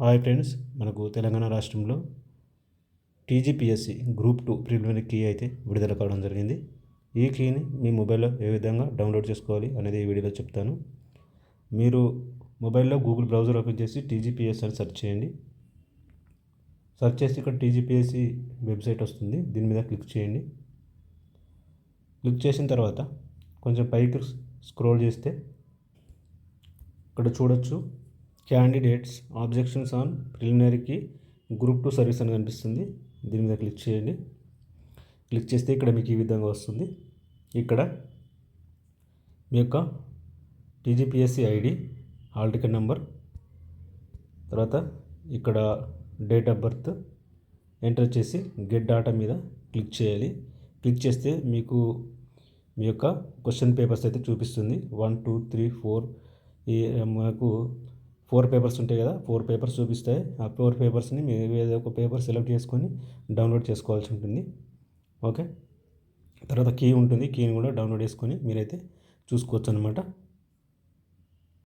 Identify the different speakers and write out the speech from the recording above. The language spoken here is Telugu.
Speaker 1: హాయ్ ఫ్రెండ్స్ మనకు తెలంగాణ రాష్ట్రంలో TGPSC group two preliminary key అయితే విడుదల కావడం జరిగింది. ఈ కీని మీ మొబైల్లో ఏ విధంగా డౌన్లోడ్ చేసుకోవాలి అనేది ఈ వీడియోలో చెప్తాను. మీరు మొబైల్లో గూగుల్ బ్రౌజర్ ఓపెన్ చేసి టీజీపీఎస్ అని సెర్చ్ చేయండి. సెర్చ్ చేసి ఇక్కడ టీజీపీఎస్సి వెబ్సైట్ వస్తుంది దీని మీద క్లిక్ చేయండి. క్లిక్ చేసిన తర్వాత కొంచెం పైకి స్క్రోల్ చేస్తే ఇక్కడ చూడొచ్చు. క్యాండిడేట్స్ ఆబ్జెక్షన్స్ ఆన్ ప్రిలిమినరీకి గ్రూప్ టూ సర్వీస్ అని కనిపిస్తుంది. దీని మీద క్లిక్ చేయండి. క్లిక్ చేస్తే ఇక్కడ మీకు ఈ విధంగా వస్తుంది. ఇక్కడ మీ యొక్క TGPSC ID hall ticket number తర్వాత ఇక్కడ డేట్ ఆఫ్ బర్త్ ఎంటర్ చేసి గెట్ డాటా మీద క్లిక్ చేయాలి. క్లిక్ చేస్తే మీకు మీ యొక్క క్వశ్చన్ పేపర్స్ అయితే చూపిస్తుంది. వన్ టూ త్రీ ఫోర్ ఈ మనకు ఫోర్ పేపర్స్ ఉంటాయి కదా ఫోర్ పేపర్స్ చూపిస్తాయి ఆ ఫోర్ పేపర్స్ని మీరు ఏదో ఒక పేపర్ సెలెక్ట్ చేసుకొని డౌన్లోడ్ చేసుకోవాల్సి ఉంటుంది. ఓకే? తర్వాత కీ ఉంటుంది కీని కూడా డౌన్లోడ్ చేసుకొని మీరైతే చూసుకోవచ్చు అనమాట